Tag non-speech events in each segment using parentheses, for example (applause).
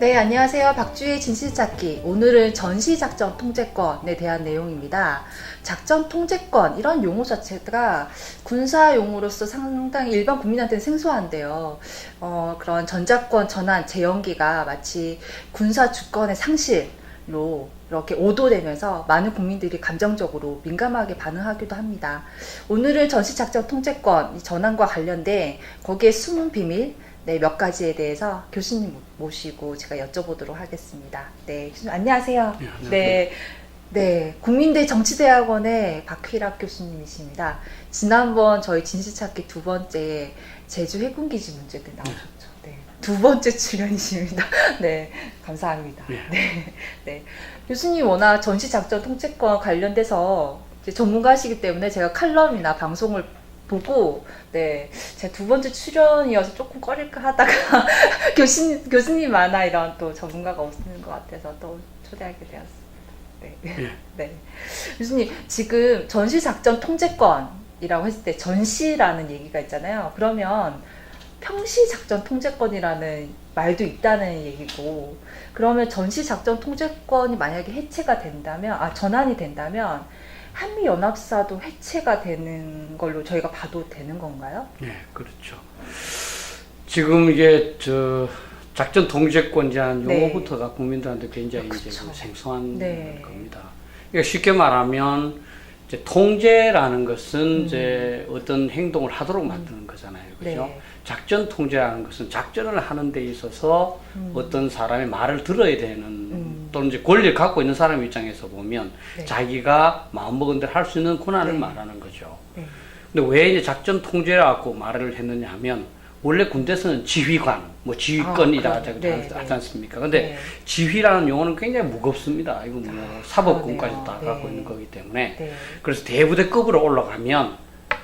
네, 안녕하세요. 박주의 진실찾기. 오늘은 전시작전 통제권에 대한 내용입니다. 작전 통제권, 이런 용어 자체가 군사 용어로서 상당히 일반 국민한테는 생소한데요. 어, 그런 전자권 전환, 재연기가 마치 군사 주권의 상실로 이렇게 오도되면서 많은 국민들이 감정적으로 민감하게 반응하기도 합니다. 오늘은 전시작전 통제권 이 전환과 관련된 거기에 숨은 비밀, 네, 몇 가지에 대해서 교수님 모시고 제가 여쭤보도록 하겠습니다. 네, 교수님 안녕하세요. 네, 안녕하세요. 네, 네, 국민대 정치대학원의 박휘락 교수님이십니다. 지난번 저희 진실찾기 두 번째 제주 해군기지 문제 때 나오셨죠. 네, 두 번째 출연이십니다. (laughs) 네, 감사합니다. 네. 네, 네. 교수님 워낙 전시작전 통제권 관련돼서 이제 전문가시기 때문에 제가 칼럼이나 방송을 보고 네, 제 두 번째 출연이어서 조금 꺼릴까 하다가 (laughs) 교수님 교수님 만나 이런 또 전문가가 없는 것 같아서 또 초대하게 되었습니다. 네. 예. (laughs) 네. 교수님 지금 전시 작전 통제권이라고 했을 때 전시라는 얘기가 있잖아요. 그러면 평시 작전 통제권이라는 말도 있다는 얘기고 그러면 전시 작전 통제권이 만약에 해체가 된다면 아 전환이 된다면 한미 연합사도 해체가 되는 걸로 저희가 봐도 되는 건가요? 네, 그렇죠. 지금 이게 저 작전 통제권이라는 네. 용어부터가 국민들한테 굉장히 아, 이제 그쵸. 그 생소한 네. 겁니다. 그러니까 쉽게 말하면 이제 통제라는 것은 음. 이제 어떤 행동을 하도록 만드는 거잖아요, 그죠? 네. 작전 통제라는 것은 작전을 하는 데 있어서 음. 어떤 사람의 말을 들어야 되는 음. 또는 이제 권리를 갖고 있는 사람 입장에서 보면 네. 자기가 마음먹은 대로 할 수 있는 권한을 네. 말하는 거죠. 네. 근데 왜 이제 작전 통제라고 말을 했느냐 하면 원래 군대에서는 지휘관, 뭐 지휘권이라 아, 하지, 그럼, 네, 하지 네. 않습니까? 근데 네. 지휘라는 용어는 굉장히 무겁습니다. 이거 뭐 사법군까지 그러네요. 다 갖고 네. 있는 거기 때문에 네. 그래서 대부대급으로 올라가면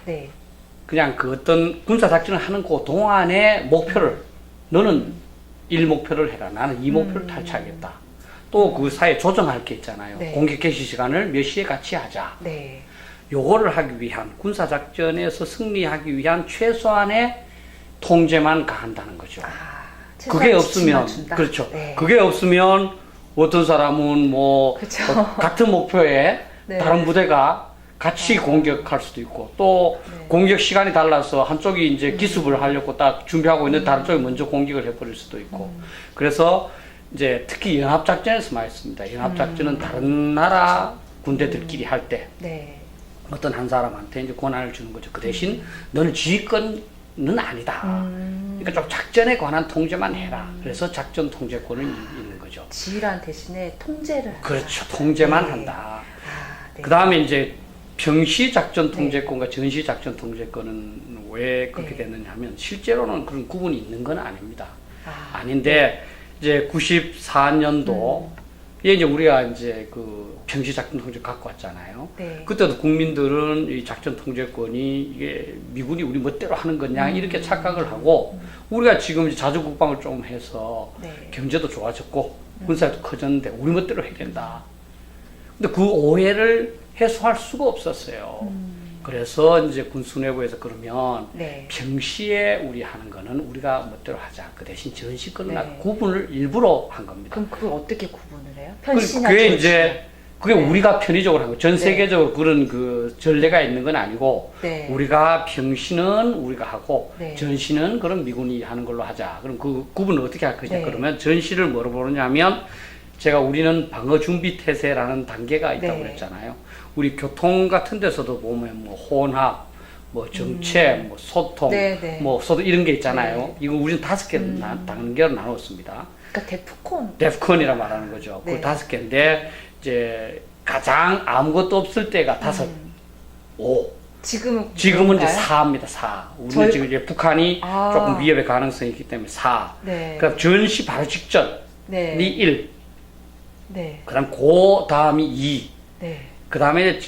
네. 그냥 그 어떤 군사 작전을 하는 그 동안의 목표를 너는 일 목표를 해라. 나는 이 목표를 음. 탈취하겠다. 또 그 사이에 조정할 게 있잖아요. 네. 공격 개시 시간을 몇 시에 같이 하자. 네. 요거를 하기 위한 군사 작전에서 승리하기 위한 최소한의 통제만 가한다는 거죠. 아, 그게 없으면? 그렇죠. 네. 그게 없으면 어떤 사람은 뭐 그쵸. 어, 같은 목표에 (laughs) 네. 다른 부대가 같이 공격할 수도 있고 또 네. 공격 시간이 달라서 한쪽이 이제 기습을 하려고 딱 준비하고 있는 다른 쪽이 먼저 공격을 해버릴 수도 있고 음. 그래서 이제 특히 연합작전에서 많이 씁니다. 연합작전은 음. 다른 나라 군대들끼리 할 때 네. 어떤 한 사람한테 이제 권한을 주는 거죠. 그 대신 너는 지휘권은 아니다. 음. 그러니까 좀 작전에 관한 통제만 해라. 그래서 작전 통제권은 있는 거죠. 지휘란 대신에 통제를. 그렇죠. 통제만 네. 한다. 아, 네. 그 다음에 이제 평시 작전 통제권과 전시 작전 통제권은 왜 그렇게 네. 됐느냐 하면 실제로는 그런 구분이 있는 건 아닙니다. 아, 아닌데 이제 94년도 음. 에 이제 우리가 이제 그 평시 작전 통제 갖고 왔잖아요. 네. 그때도 국민들은 이 작전 통제권이 이게 미군이 우리 멋대로 하는 거냐 음. 이렇게 착각을 하고 우리가 지금 이제 자주 국방을 좀 해서 네. 경제도 좋아졌고 군사도 커졌는데 우리 멋대로 해야 된다. 근데 그 오해를 해소할 수가 없었어요. 음. 그래서 이제 군수내부에서 그러면 네. 평시에 우리 하는 거는 우리가 멋대로 하자. 그 대신 전시권은 네. 구분을 일부러 한 겁니다. 그럼 그걸 어떻게 구분을 해요? 그- 편시나 그게 전시? 이제 그게 네. 우리가 편의적으로 한 거. 전 네. 세계적으로 그런 그 전례가 있는 건 아니고 네. 우리가 평시는 우리가 하고 네. 전시는 그럼 미군이 하는 걸로 하자. 그럼 그 구분을 어떻게 할 거냐? 네. 그러면 전시를 뭐로 보느냐면 제가 우리는 방어 준비 태세라는 단계가 있다고 네. 그랬잖아요. 우리 교통 같은 데서도 보면 뭐 혼합, 뭐 정체, 뭐 소통, 음. 네, 네. 뭐 소도 이런 게 있잖아요. 네. 이거 우리는 다섯 개 음. 나- 단계로 나눴습니다. 그러니까 데프콘. 데프콘이라 말하는 거죠. 네. 그 다섯 개인데 이제 가장 아무것도 없을 때가 다섯, 음. 오. 지금은 지금은 이제 그런가요? 사입니다. 사. 우리는 저희- 지금 이제 북한이 아. 조금 위협의 가능성이 있기 때문에 사. 네. 그럼 전시 바로 직전이 네. 일. 네. 그다음 그 다음이 이. 네. 그 다음에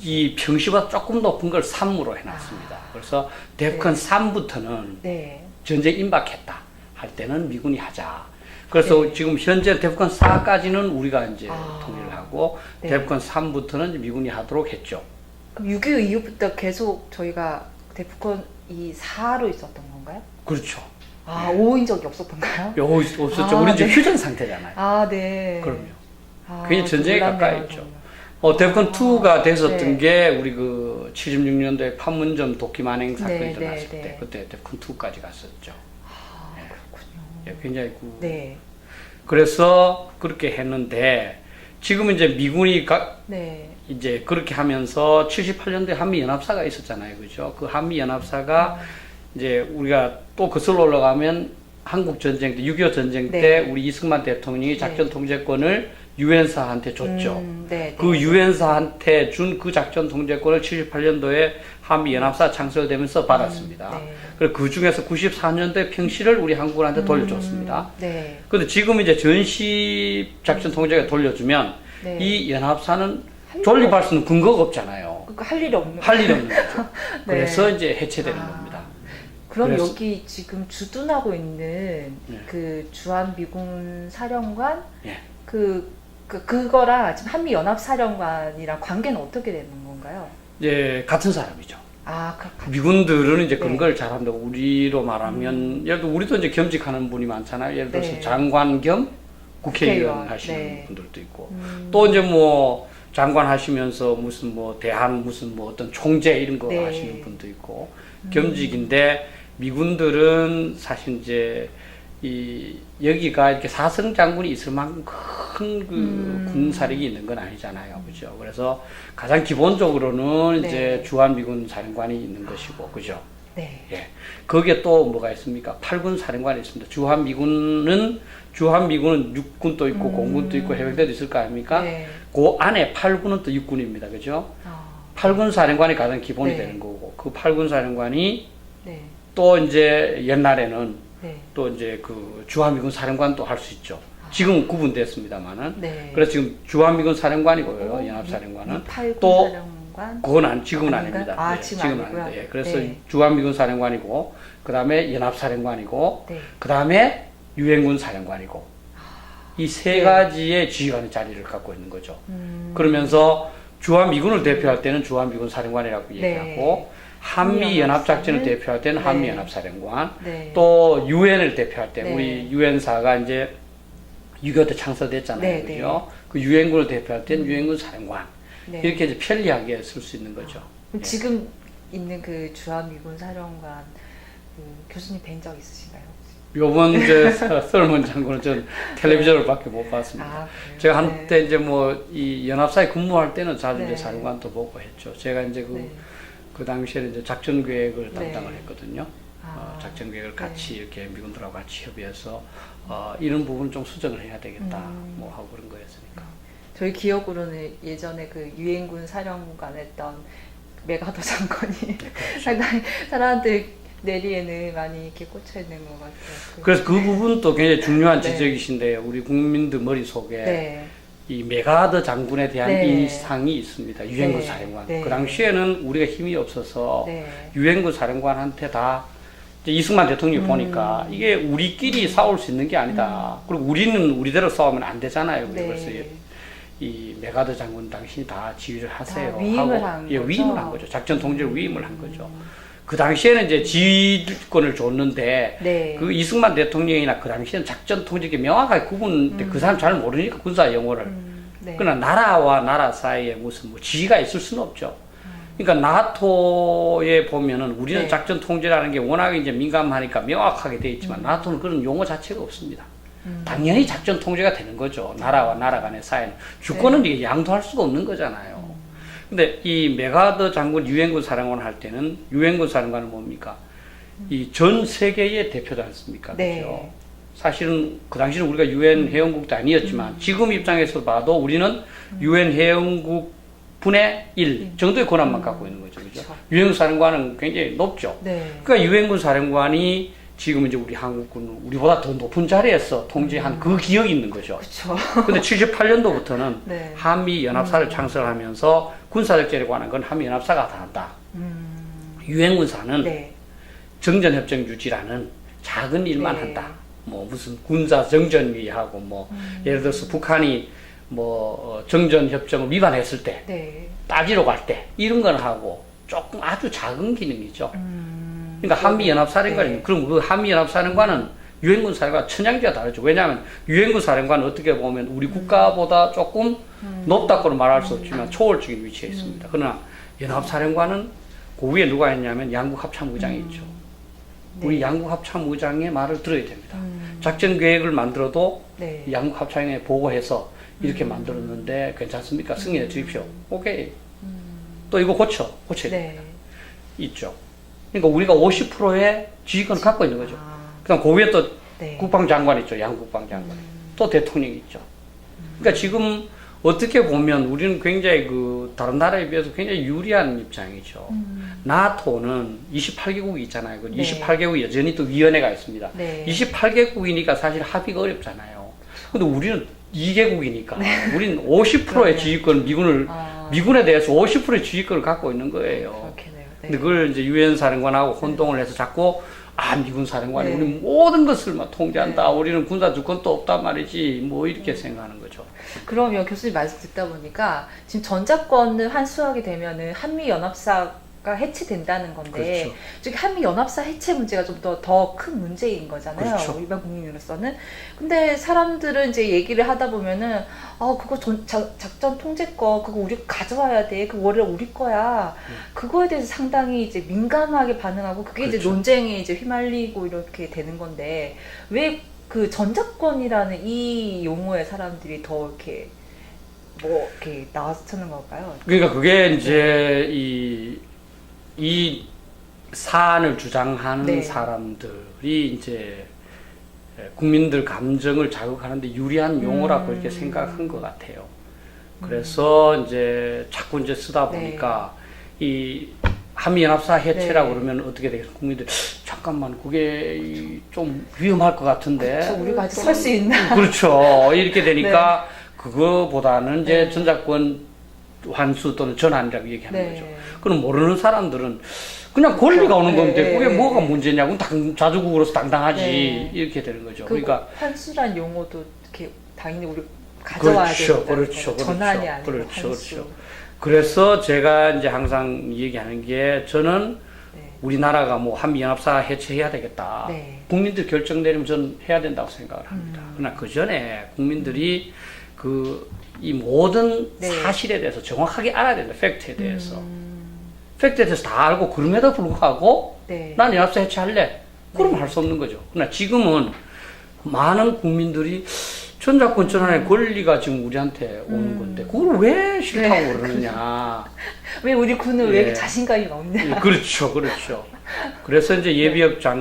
이 평시보다 조금 높은 걸 3으로 해놨습니다. 그래서 데프콘 3부터는 네. 전쟁 임박했다 할 때는 미군이 하자. 그래서 네. 지금 현재 데프콘 4까지는 우리가 이제 아. 통일을 하고 네. 데프콘 3부터는 이제 미군이 하도록 했죠. 그럼 6.25 이후부터 계속 저희가 데프콘 이 4로 있었던 건가요? 그렇죠. 아, 5인 적이 없었던가요? 요 없었죠. 아, 우리 이제 네. 휴전 상태잖아요. 아, 네. 그럼요. 아, 괜히 전쟁에 가까이 있죠. 어, 데프콘 2가 됐었던 네. 게 우리 그 76년도에 판문점 도끼 만행 사건이 네, 일어났을 네, 때 네. 그때 데프콘 2까지 갔었죠. 아, 네. 그렇군요. 예, 굉장히 그 네. 그래서 그렇게 했는데 지금 이제 미군이 가, 네. 이제 그렇게 하면서 78년도에 한미 연합사가 있었잖아요. 그죠? 그 한미 연합사가 이제 우리가 또 거슬러 올라가면 한국 전쟁 때, 6.25 전쟁 네. 때 우리 이승만 대통령이 작전 통제권을 유엔사한테 줬죠. 음, 네. 그 네. 유엔사한테 준 그 작전 통제권을 78년도에 한미 연합사 창설되면서 받았습니다. 네. 그리고 그 중에서 94년도에 평시를 우리 한국한테 돌려줬습니다. 음, 네. 근데 지금 이제 전시 작전 통제가 돌려주면 네. 이 연합사는 할 존립할 수 있는 근거가 없잖아요. 그러니까 할 일이 없는 할 일이 없는 거죠. (laughs) 네. 그래서 이제 해체되는 아. 겁니다. 그럼 그래서- 여기 지금 주둔하고 있는 네. 그 주한 미군 사령관 예. 그, 그 그거랑 지금 한미 연합 사령관이랑 관계는 어떻게 되는 건가요? 이제 같은 사람이죠. 아, 그, 가- 미군들은 이제 그런 네. 음. 걸 잘한다. 우리로 말하면 예를 들어 우리도 이제 겸직하는 분이 많잖아요. 예를 들어서 네. 장관 겸 국회의원 국회의원, 하시는 네. 분들도 있고 음, 또 이제 뭐 장관 하시면서 무슨 뭐 대한 무슨 뭐 어떤 총재 이런 거 네. 음. 하시는 분도 있고 겸직인데 미군들은 사실 이제 이 여기가 이렇게 사성 장군이 있을 만큼 큰그 음. 군사력이 있는 건 아니잖아요, 그죠? 그래서 가장 기본적으로는 네. 이제 주한 미군 사령관이 있는 것이고, 그죠? 네. 예. 거기에 또 뭐가 있습니까? 팔군 사령관이 있습니다. 주한 미군은 주한 미군은 육군도 있고 음. 공군도 있고 해병대도 있을 거 아닙니까? 네. 그 안에 팔군은 또 육군입니다. 그죠? 아, 팔군 사령관이 가장 기본이 네. 되는 거고 그 팔군 사령관이 네. 또 이제 옛날에는 네. 또 이제 그 주한미군 사령관도 할 수 있죠. 지금은 구분됐습니다만은 네. 그래서 지금 주한미군 사령관이고요. 연합사령관은 팔군 또 사령관 그건 안, 지금은 아닌가요? 아닙니다. 아, 예, 지금 지금은 아니고요? 아닌데. 예, 그래서 네. 주한미군 사령관이고 그 다음에 연합사령관이고 네. 그 다음에 유엔군 사령관이고 이 세 네. 가지의 지휘관의 자리를 갖고 있는 거죠. 음, 그러면서 주한미군을 대표할 때는 주한미군 사령관이라고 네. 얘기하고 한미 연합작전을 대표할 때는 네. 한미 연합사령관 네. 또 유엔을 대표할 때 네. 우리 유엔사가 이제 6.25때 창설됐잖아요. 네, 그죠? 그 유엔군을 대표할 때는 유엔군 사령관 네. 이렇게 이제 편리하게 쓸 수 있는 거죠. 그럼 예. 지금 있는 그 주한 미군 사령관 그 교수님 뵌 적 있으신가요? 요번 이제 설문 장군은 전 (laughs) 텔레비전을 밖에 못 봤습니다. 아? 제가 네. 한때 이제 뭐 이 연합사에 근무할 때는 자주 네. 이제 사령관도 보고 했죠. 제가 이제 그, 네. 그 당시에 이제 작전 계획을 네. 담당을 했거든요. 아, 어, 작전 계획을 네. 같이 이렇게 미군들하고 같이 협의해서 어, 이런 부분 좀 수정을 해야 되겠다 음. 뭐 하고 그런 거였으니까. 저희 기억으로는 예전에 그 유엔군 사령관 했던 메가더 장관이 네, 그렇죠. (laughs) 상당히 사람들 내리에는 많이 이렇게 꽂혀 있는 것 같아요. 그- 그래서 그 부분도 굉장히 중요한 네. 지적이신데요. 우리 국민들 머릿속에 네. 이 메가더 장군에 대한 네. 인상이 있습니다. 유엔군 네. 사령관. 네. 그 당시에는 우리가 힘이 없어서 네. 유엔군 사령관한테 다 이승만 대통령이 음. 보니까 이게 우리끼리 싸울 수 있는 게 아니다. 그리고 우리는 우리대로 싸우면 안 되잖아요. 네. 그래서 이 메가더 장군 당신이 다 지휘를 하세요. 아, 위임을 하고 한 예, 거죠? 위임을 한 거죠. 작전 통제를 위임을 한 거죠. 음. 그 당시에는 이제 지휘권을 줬는데 네. 그 이승만 대통령이나 그 당시에는 작전 통제가 명확하게 구분, 그 사람 잘 모르니까 군사 용어를. 음, 네. 그러나 나라와 나라 사이에 무슨 뭐 지위가 있을 수는 없죠. 그러니까 나토에 보면은 우리는 네. 작전 통제라는 게 워낙에 이제 민감하니까 명확하게 돼 있지만 나토는 그런 용어 자체가 없습니다. 음. 당연히 작전 통제가 되는 거죠. 나라와 나라 간의 사이는. 주권은 이게 양도할 수가 없는 거잖아요. 근데 이 메가더 장군 유엔군 사령관 할 때는 유엔군 사령관은 뭡니까? 이전 세계의 대표지 않습니까? 네. 그죠? 사실은 그 당시는 우리가 유엔 회원국도 아니었지만 지금 입장에서 봐도 우리는 유엔 회원국 분의 1 정도의 권한만 갖고 있는 거죠. 그죠? 그렇죠. 유엔군 사령관은 굉장히 높죠. 네. 그러니까 유엔군 사령관이 지금 이제 우리 한국군 우리보다 더 높은 자리에서 통제한 그 기억이 있는 거죠. 그렇죠. 근데 78년도부터는 (laughs) 네. 한미 연합사를 창설하면서 군사적 제에 관한 건 한미 연합사가 다 한다. 음, 유엔군사는 네. 정전협정 유지라는 작은 일만 네. 한다. 뭐 무슨 군사 정전위하고 뭐 음. 예를 들어서 북한이 뭐 어, 정전 협정을 위반했을 때 네. 따지러 갈 때 이런 건 하고 조금 아주 작은 기능이죠. 음, 그러니까 한미 연합 사령관이 네. 그럼 그 한미 연합 사령관은 유엔군 사령관 천양지가 다르죠. 왜냐하면 유엔군 사령관은 어떻게 보면 우리 국가보다 조금 높다고는 말할 수 없지만 초월적인 위치에 있습니다. 그러나 연합 사령관은 그 위에 누가 있냐면 양국 합참의장이 있죠. 우리 양국 합참의장의 말을 들어야 됩니다. 음, 작전 계획을 만들어도 네. 양국 합참에 보고해서 이렇게 만들었는데 괜찮습니까? 승인해 주십시오. 오케이. 또 이거 고쳐. 고쳐야 돼. 네. 있죠. 그러니까 우리가 50%의 지휘권을 갖고 있는 거죠. 아, 그다음 그 위에 또 네. 국방장관 있죠. 양국방장관. 또 대통령이 있죠. 그러니까 지금 어떻게 보면 우리는 굉장히 그 다른 나라에 비해서 굉장히 유리한 입장이죠. 음, 나토는 28개국이 있잖아요. 그 네. 28개국 여전히 또 위원회가 있습니다. 네. 28개국이니까 사실 합의가 어렵잖아요. 근데 우리는 2개국이니까 우리는 50%의 그러네요. 지휘권 미군을 아, 미군에 대해서 50%의 지휘권을 갖고 있는 거예요. 그렇겠네요. 네. 근데 그걸 이제 유엔 사령관하고 혼동을 해서 자꾸 아 미군 사령관이 네. 우리 모든 것을 막 통제한다. 우리는 군사 주권도 없단 말이지. 뭐 이렇게 생각하는 거죠. 그러면 교수님 말씀 듣다 보니까 지금 전자권을 환수하게 되면은 한미 연합사 가 해체된다는 건데 그렇죠. 즉 한미 연합사 해체 문제가 좀 더 더 큰 문제인 거잖아요. 그렇죠. 일반 국민으로서는. 근데 사람들은 이제 얘기를 하다 보면은 아 그거 전, 작, 작전 통제권 그거 우리 가져와야 돼. 그거 원래 우리 거야. 그거에 대해서 상당히 이제 민감하게 반응하고 그게 이제 음. 그렇죠. 논쟁에 이제 휘말리고 이렇게 되는 건데 왜 그 전자권이라는 이 용어에 사람들이 더 이렇게 뭐 이렇게 나서는 걸까요? 그러니까 그게 이제 이, 이 사안을 주장하는 네. 사람들이 이제 국민들 감정을 자극하는데 유리한 용어라고 음. 이렇게 생각한 것 같아요. 그래서 이제 자꾸 이제 쓰다 네. 보니까 이 한미연합사 해체라고 네. 그러면 어떻게 되겠어? 국민들 잠깐만 그게 이- 좀 위험할 것 같은데. 그래서 우리가 설 수 있나? 그렇죠. 이렇게 되니까 (laughs) 그거보다는 이제 네. 전자권 환수 또는 전환이라고 얘기하는 네. 거죠. 그럼 모르는 사람들은 그냥 권리가 오는 네. 건데 그게 네. 뭐가 문제냐고 당, 자주국으로서 당당하지 네. 이렇게 되는 거죠. 그 그러니까 환수란 용어도 이렇게 당연히 우리 가져와야 그렇죠, 된다. 그렇죠, 그렇죠. 전환이 아니고 그렇죠, 환수. 그렇죠. 그래서 제가 이제 항상 얘기하는 게 저는 네. 우리나라가 뭐 한미연합사 해체해야 되겠다. 네. 국민들 결정 내리면 저는 해야 된다고 생각을 합니다. 음. 그러나 그 전에 국민들이 그 이 모든 네. 사실에 대해서 정확하게 알아야 된다. 팩트에 대해서. 음, 팩트에 대해서 다 알고 그럼에도 불구하고 네. 난 연합사 해체할래. 그러면 할수 없는 거죠. 그러나 지금은 많은 국민들이 전자권 전환의 권리가 지금 우리한테 오는 음. 건데 그걸 왜 싫다고 네. 그러느냐. (laughs) 왜 우리 군은 왜 예. 이렇게 자신감이 없냐? 예, 그렇죠, 그렇죠. 그래서 이제 (laughs) 예비역 장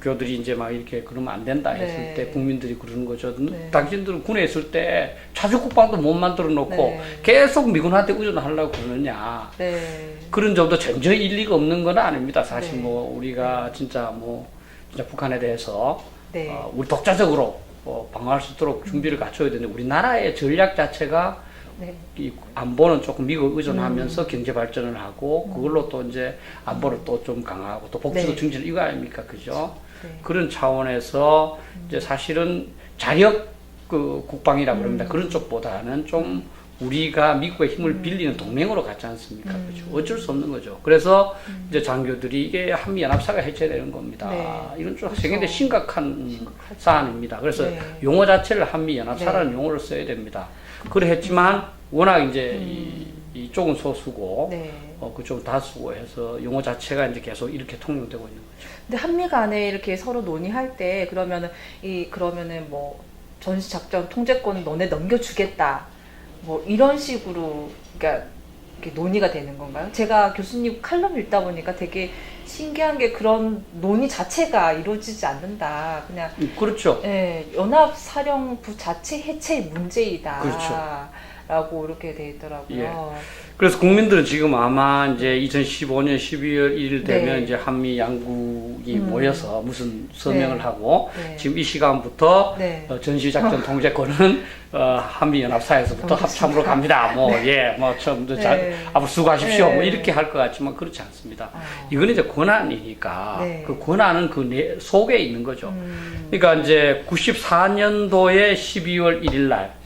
교들이 이제 막 이렇게 그러면 안 된다 했을 네. 때 국민들이 그러는 거죠. 네. 당신들은 군에 있을 때 자주국방도 못 만들어 놓고 네. 계속 미군한테 의존하려고 그러느냐. 네. 그런 점도 전혀 일리가 없는 건 아닙니다. 사실 네. 뭐 우리가 진짜 뭐 진짜 북한에 대해서 네. 어, 우리 독자적으로 어, 방어할 수 있도록 준비를 갖춰야 되는데 우리나라의 전략 자체가 네. 이 안보는 조금 미국 음. 의존하면서 경제 발전을 하고 그걸로 또 이제 안보를 또 좀 강화하고 또 복지도 네. 증진 이거 아닙니까 그죠? 네. 그런 차원에서 이제 사실은 자력 그 국방이라고 음. 그럽니다. 그런 쪽보다는 좀 우리가 미국의 힘을 빌리는 동맹으로 갔지 않습니까? 음. 그죠? 어쩔 수 없는 거죠. 그래서 이제 장교들이 이게 한미 연합사가 해체되는 겁니다. 네. 이건 좀 그렇죠. 굉장히 심각한 심각하죠. 사안입니다. 그래서 네. 용어 자체를 한미 연합사라는 용어를 써야 됩니다. 그랬지만 워낙 이제 이, 이쪽은 소수고 음. 네. 어, 그쪽은 다수고 해서 용어 자체가 이제 계속 이렇게 통용되고 있는 거죠. 근데 한미 간에 이렇게 서로 논의할 때 그러면은 이 그러면은 뭐 전시 작전 통제권을 너네 넘겨주겠다 뭐 이런 식으로 그러니까 이렇게 논의가 되는 건가요? 제가 교수님 칼럼 읽다 보니까 되게 신기한 게 그런 논의 자체가 이루어지지 않는다. 그냥 음, 그렇죠. 예, 연합 사령부 자체 해체의 문제이다. 그렇죠. 라고 이렇게 돼 있더라고요. 그래서 국민들은 지금 아마 이제 2015년 12월 1일 되면 네. 이제 한미 양국이 음. 모여서 무슨 서명을 네. 하고 네. 지금 이 시간부터 네. 어, 전시작전 통제권은 (laughs) 어, 한미연합사에서부터. 합참으로 갑니다. 뭐, 예, 뭐, 자, 네. 앞으로 수고하십시오. 네. 뭐, 이렇게 할 것 같지만 그렇지 않습니다. 어. 이거는 이제 권한이니까 네. 그 권한은 그 내, 속에 있는 거죠. 음, 그러니까 이제 94년도에 12월 1일 날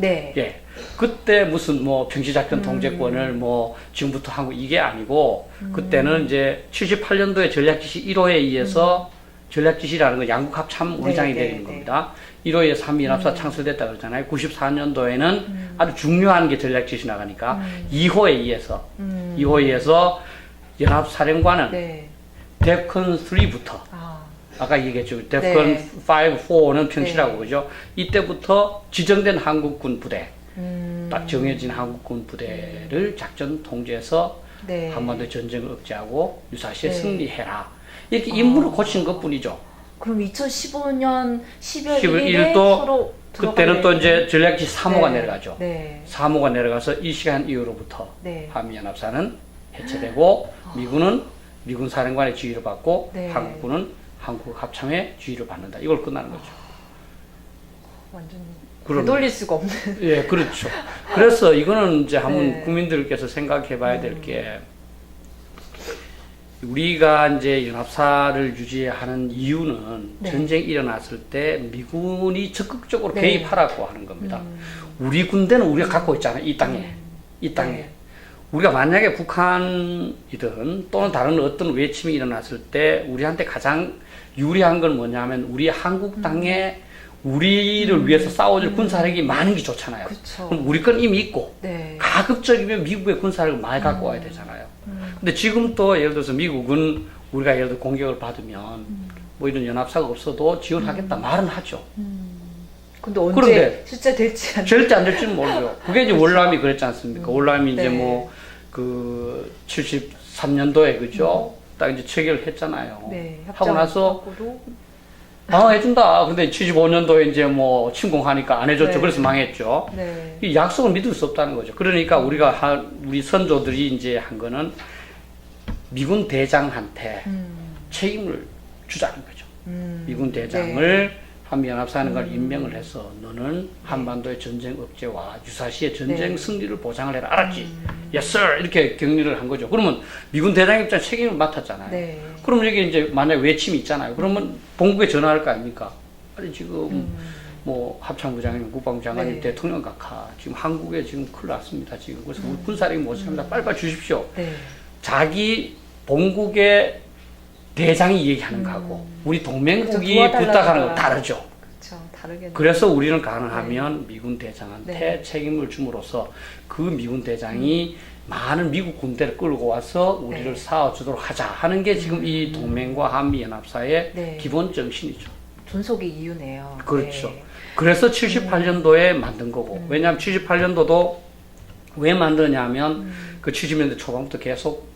네. 예. 그때 무슨 뭐 평시작전 음. 통제권을 뭐 지금부터 하고 이게 아니고 음. 그때는 이제 78년도에 전략지시 1호에 의해서 전략지시라는 건 양국 합 참 원장이 음. 네, 네, 되는 네. 겁니다. 1호에 3위연합사 음. 창설됐다 그러잖아요. 94년도에는 음. 아주 중요한 게 전략지시 나가니까 음. 2호에 의해서 음. 2호에 의해서 연합사령관은 네. 데컨 3부터 아. 아까 얘기했죠. 데컨 네. 5, 4는 평시라고 네. 그러죠. 이때부터 지정된 한국군 부대, 음. 딱 정해진 한국군 부대를 작전 통제해서 네. 한반도 전쟁을 억제하고 유사시에 네. 승리해라. 이렇게 임무를 아. 고친 것 뿐이죠. 그럼 2015년 12월 12월 1일에 1일도 서로 그때는 또 이제 전략지 3호가 네. 내려가죠. 네. 3호가 내려가서 이 시간 이후로부터 네. 한미연합사는 해체되고 미군은 미군 사령관의 지휘를 받고 네. 한국군은 한국 합참의 지휘를 받는다. 이걸 끝나는 거죠. 완전 그럼- 되돌릴 수가 없는. 예, 그렇죠. 그래서 이거는 이제 한번 네. 음. 국민들께서 생각해 봐야 될 게, 우리가 이제 연합사를 유지하는 이유는 네. 전쟁이 일어났을 때 미군이 적극적으로 네. 개입하라고 하는 겁니다. 음. 우리 군대는 우리가 갖고 있잖아요. 이 땅에. 음. 이 땅에. 네. 우리가 만약에 북한이든 또는 다른 어떤 외침이 일어났을 때 우리한테 가장 유리한 건 뭐냐면 우리 한국 땅에 우리를 위해서 싸워줄 군사력이 많은 게 좋잖아요. 그렇죠. 그럼 우리 건 이미 있고 네. 가급적이면 미국의 군사력을 많이 갖고 와야 되잖아요. 음. 근데 지금 또 예를 들어서 미국은 우리가 예를 들어 공격을 받으면 음. 뭐 이런 연합사가 없어도 지원하겠다 말은 하죠. 근데 언제 그런데 실제 될지 안 절대 안 될지는 모르죠. 그게 이제 월남이 그랬지 않습니까? 월남이 이제 네. 뭐 그 73년도에 그죠? 딱 이제 체결을 했잖아요. 네. 하고 나서 방어해준다. 근데 75년도에 이제 뭐 침공하니까 안 해줬죠. 네. 그래서 망했죠. 네. 이 약속을 믿을 수 없다는 거죠. 그러니까 우리가 한, 우리 선조들이 이제 한 거는 미군 대장한테 음. 책임을 주자는 거죠. 음. 미군 대장을 네. 한미연합사령관을 음. 임명을 해서 너는 한반도의 전쟁 억제와 유사시의 전쟁 네. 승리를 보장을 해라. 알았지? 음. Yes, sir. 이렇게 격리를 한 거죠. 그러면 미군 대장 입장 책임을 맡았잖아요. 네. 그럼 여기 이제 만약 외침이 있잖아요. 그러면 본국에 전화할 거 아닙니까? 아니 지금 음. 뭐 합참부장님, 국방부 장관님, 네. 대통령 각하 지금 한국에 지금 큰일 났습니다. 지금 그래서 우리 군사력이 못 찹니다. 빨리빨리 주십시오. 네. 자기 본국의 대장이 얘기하는 거하고 우리 동맹국이 그렇죠. 부탁하는 건 거랑. 다르죠. 그렇죠. 다르겠네. 그래서 우리는 가능하면 미군 대장한테 네. 책임을 줌으로써 그 미군 대장이 많은 미국 군대를 끌고 와서 우리를 네. 음. 싸워주도록 하자 하는 게 지금 이 동맹과 한미 연합사의 네. 기본 정신이죠. 존속의 이유네요. 그렇죠. 네. 그래서 78년도에 만든 거고 음. 왜냐하면 78년도도 왜 만드냐면 음. 그 70년대 초반부터 계속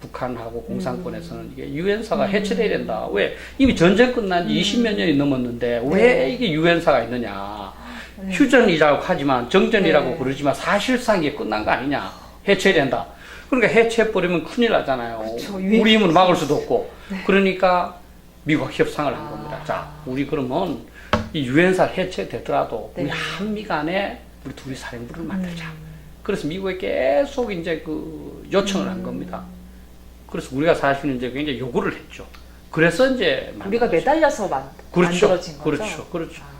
북한하고 공산권에서는 이게 유엔사가 음. 해체돼야 된다. 왜 이미 전쟁 끝난 지 20몇 년이 넘었는데 왜 네. 이게 유엔사가 있느냐? 네. 휴전이라고 하지만 정전이라고 네. 그러지만 사실상 이게 끝난 거 아니냐? 해체해야 된다. 그러니까 해체해버리면 큰일 나잖아요. 그렇죠. 우리 힘으로 막을 수도 없고. 그러니까 미국 협상을 한 아. 겁니다. 자, 우리 그러면 이 유엔사 해체되더라도 우리 네. 한미 간에 우리 둘이 사령부를 만들자. 음. 그래서 미국에 계속 이제 그 요청을 음. 한 겁니다. 그래서 우리가 사실은 이제 굉장히 요구를 했죠. 그래서 이제 우리가 거죠. 매달려서 만, 그렇죠. 만들어진 거죠. 그렇죠. 그렇죠. 아.